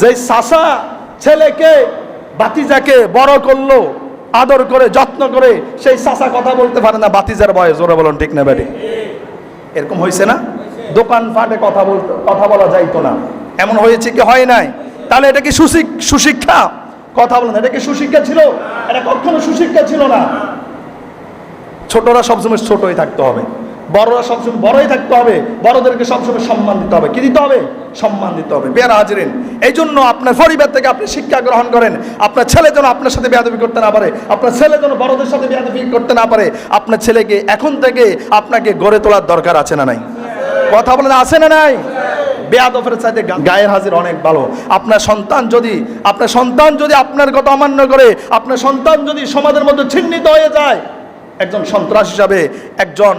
যে চাষা ছেলেকে বাতিজাকে বড় করল, আদর করে, যত্ন করে, সেই চাষা কথা বলতে পারে না, বাতিজার বয়স ওরা বলুন, ঠিক না ব্যাটি এরকম হয়েছে না? দোকানপাটে কথা বলতে, কথা বলা যাইতো না। এমন হয়েছে কি হয় নাই? তাহলে এটা কি সুশিক, সুশিক্ষা? কথা বলেন, এটা কি সুশিক্ষা ছিল? এটা কখনো সুশিক্ষা ছিল না। ছোটরা সবসময় ছোটই থাকতে হবে। বড়রা সবসময় বড়ই থাকতে হবে, বড়দেরকে সবসময় সম্মান দিতে হবে। কি দিতে হবে? সম্মান দিতে হবে। বেয়ারা হাজিরেন এই জন্য আপনার পরিবার থেকে আপনি শিক্ষা গ্রহণ করেন। আপনার ছেলে যেন আপনার সাথে বেয়াদবি করতে না পারে, আপনার ছেলে যেন বড়দের সাথে বেয়াদবি করতে না পারে, আপনার ছেলেকে এখন থেকে আপনাকে গড়ে তোলার দরকার আছে না নাই? কথা বলেন, আছে না নাই? বেয়াদফের গা- গায়ের হাজির অনেক ভালো। আপনার সন্তান যদি, আপনার সন্তান যদি আপনার কথা অমান্য করে, আপনার সন্তান যদি সমাজের মধ্যে চিহ্নিত হয়ে যায়, একজন সন্ত্রাস হিসাবে একজন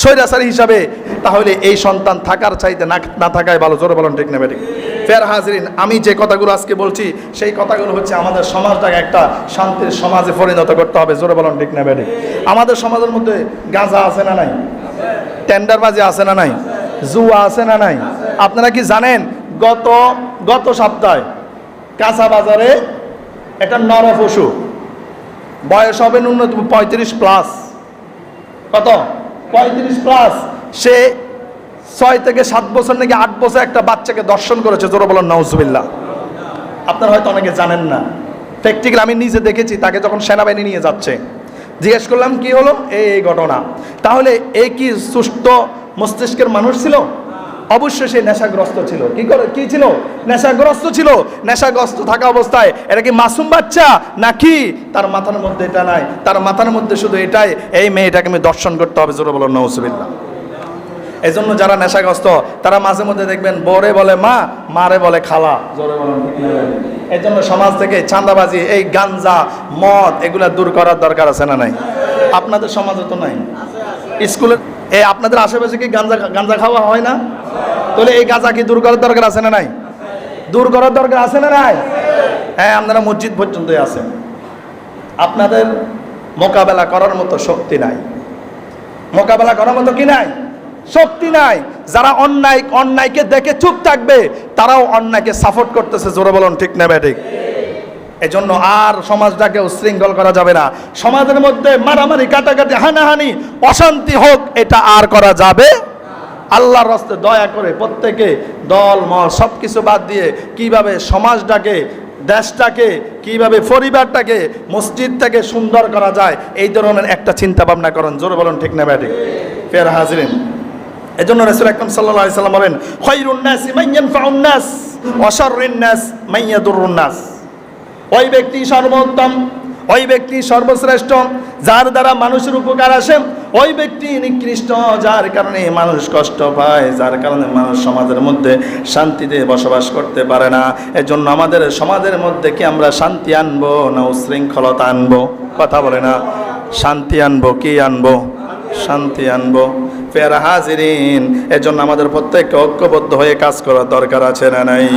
স্বৈরাচারী হিসাবে, তাহলে এই সন্তান থাকার চাইতে না না থাকাই ভালো। জোরে বলুন, ঠিক নেবে ঠিক ফের হাজরিন, আমি যে কথাগুলো আজকে বলছি, সেই কথাগুলো হচ্ছে আমাদের সমাজটাকে একটা শান্তির সমাজে পরিণত করতে হবে। জোরে বলুন, ঠিক নেবে ঠিক আমাদের সমাজের মধ্যে গাঁজা আছে না নাই? টেন্ডারবাজি আছে না নাই? জুয়া আছে না নাই? আপনারা কি জানেন, গত গত সপ্তাহে কাঁচা বাজারে একটা নর পশু, বয়স হবে ন্যূনতম পঁয়ত্রিশ প্লাস। কত? পঁয়ত্রিশ প্লাস সে ছয় থেকে সাত বছর নাকি আট বছর একটা বাচ্চাকে দর্শন করেছে, জোর বলেন নজবিল্লা আপনারা হয়তো অনেকে জানেন না। প্র্যাকটিক্যাল আমি নিজে দেখেছি, তাকে যখন সেনাবাহিনী নিয়ে যাচ্ছে। জিজ্ঞেস করলাম, কি হলো? এই ঘটনা। তাহলে এ কি সুস্থ মস্তিষ্কের মানুষ ছিল? অবশ্যই সে নেশাগ্রস্ত ছিল। কি করে কি ছিল? নেশাগ্রস্ত ছিল। নেশাগ্রস্ত থাকা অবস্থায় এটা কি মাসুম বাচ্চা? নাকি তার মাথার মধ্যে এটা নাই? তার মাথার মধ্যে শুধু এটাই। এই মেয়েটাকে আমি দর্শন করতে হবে, জোরে বলো নৌসুবিল্লা এই জন্য যারা নেশাগ্রস্ত, তারা মাঝে মধ্যে দেখবেন বরে বলে মা, মারে বলে খালা। এই জন্য সমাজ থেকে চাঁদাবাজি, এই গাঞ্জা, মদ, এগুলা দূর করার দরকার আছে না নাই? আপনাদের সমাজে তো নাই। স্কুলের এই আপনাদের আশেপাশে কি গাঞ্জা গাঞ্জা খাওয়া হয় না? তাহলে এই গাঁজা কি দূর করার দরকার আছে না নাই? দূর করার দরকার আছে না নাই? হ্যাঁ আপনারা মসজিদ পর্যন্তই আছেন। আপনাদের মোকাবেলা করার মতো শক্তি নাই। মোকাবেলা করার মতো কি নাই? শক্তি নাই। যারা অন্যায় অন্যায়কে দেখে চুপ থাকবে, তারাও অন্যায়কে সাপোর্ট করতেছে। জোরে বলুন, ঠিক না ঠিক? এজন্য আর সমাজটাকে উশৃঙ্খল করা যাবে না। সমাজের মধ্যে মারামারি, কাটাকাটি, হানাহানি, অশান্তি হোক, এটা আর করা যাবে আল্লাহর রাস্তে দয়া করে প্রত্যেকে দল মল সব কিছু বাদ দিয়ে কীভাবে সমাজটাকে, দেশটাকে, কীভাবে পরিবারটাকে, মসজিদটাকে সুন্দর করা যায়, এই ধরনের একটা চিন্তা ভাবনা করেন। জোরে বলুন, ঠিক না ব্যাটিক? ফের হাজরিন। এজন্য রাসূল আকরাম সাল্লাল্লাহু আলাইহি সাল্লাম বলেন, খায়রুন নাস মান ইয়ানফাউন নাস, ওয়া শাররুন নাস। ওই ব্যক্তি সর্বোত্তম, ওই ব্যক্তি সর্বশ্রেষ্ঠ, যার দ্বারা মানুষের উপকার আসে, ওই ব্যক্তি নিকৃষ্ট, যার কারণে মানুষ কষ্ট পায়, যার কারণে মানুষ সমাজের মধ্যে শান্তিতে বসবাস করতে পারে না। এজন্য আমাদের সমাজের মধ্যে কি আমরা শান্তি আনব না উশৃঙ্খলতা আনব? কথা বলে না। শান্তি আনব, কি আনব? শান্তি আনব। ফেরা হাজিরিন। এজন্য আমাদের প্রত্যেককে ঐক্যবদ্ধ হয়ে কাজ করার দরকার আছে না নাই?